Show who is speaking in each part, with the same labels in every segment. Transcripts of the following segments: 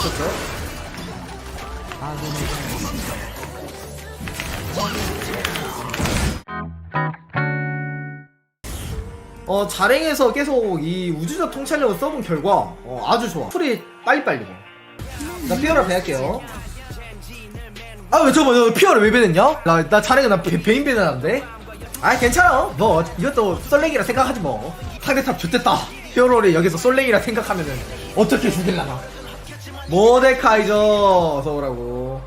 Speaker 1: 미쳤죠? 어 자랭에서 계속 이 우주적 통찰력을 써본 결과 어, 아주 좋아. 풀이 빨리빨리 나 피어를 배할게요. 아 왜 저거 저 피어를 왜 배냈냐? 나, 나 자랭에 나 배- 베인 배냈는데? 아 괜찮아. 뭐 이것도 썰렉이라 생각하지 뭐. 상대탑 좋댔다. 히어로를 여기서 썰렉이라 생각하면은 어떻게 죽일라나 모데카이저 서우라고.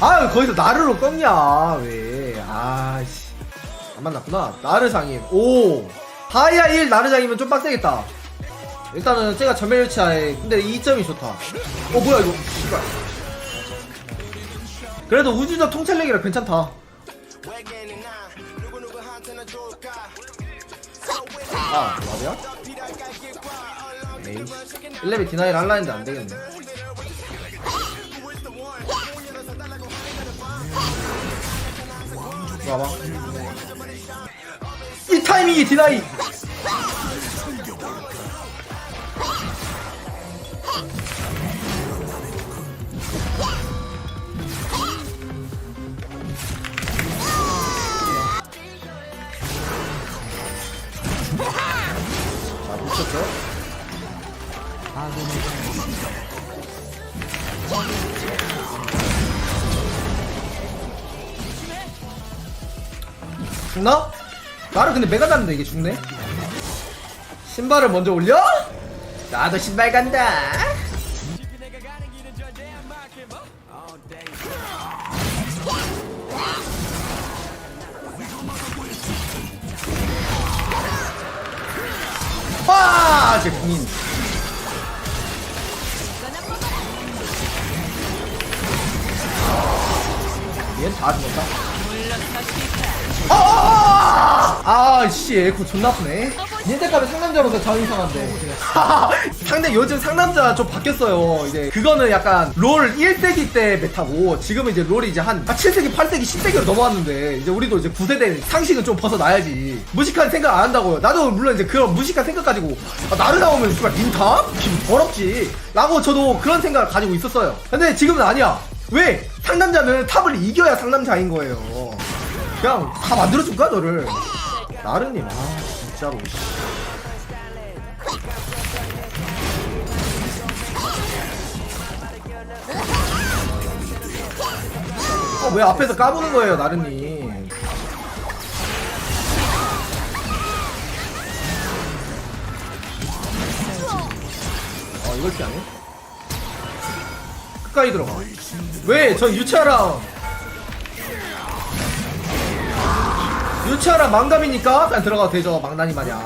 Speaker 1: 아유 거기서 나르로 꺾냐 왜. 아씨. 안 만났구나. 나르장인 오. 다이아 1 나르장이면 좀 빡세겠다. 일단은 제가 전멸 유치하에 근데 2점이 좋다. 어 뭐야 이거. 씨발. 그래도 우주적 통찰력이라 괜찮다. 아 맞아? 에이 1레벨 디나이를 할라 했는데 안 되겠네 와봐 이 타이밍이 디나이 자 미쳤죠? 죽나? 나를 근데 메가 닿는데 이게 죽네? 신발을 먼저 올려? 나도 신발 간다 와! 제 군인 얘는 다 죽었다 아! 아, 씨, 에코 존나 아프네. 니네까지 상남자로서 자 이상한데. 상대 요즘 상남자 좀 바뀌었어요. 이제 그거는 약간 롤 1세기 때 메타고 지금은 이제 롤이 이제 한 7세기, 8세기, 10세기로 넘어왔는데 이제 우리도 이제 9세대 상식은 좀 벗어나야지. 무식한 생각 안 한다고요. 나도 물론 이제 그런 무식한 생각 가지고 아, 나를 나오면 씨발 린탑? 기분 더럽지. 라고 저도 그런 생각을 가지고 있었어요. 근데 지금은 아니야. 왜? 상남자는 탑을 이겨야 상남자인 거예요. 그냥 다 만들어줄까 너를 나르님 아 진짜로. 어, 왜 앞에서 까부는 거예요 나르님 어 이걸 피하네? 끝까지 들어가. 왜? 저 유차랑 유치하라 망감이니까? 그냥 들어가도 되죠 망나니 마냥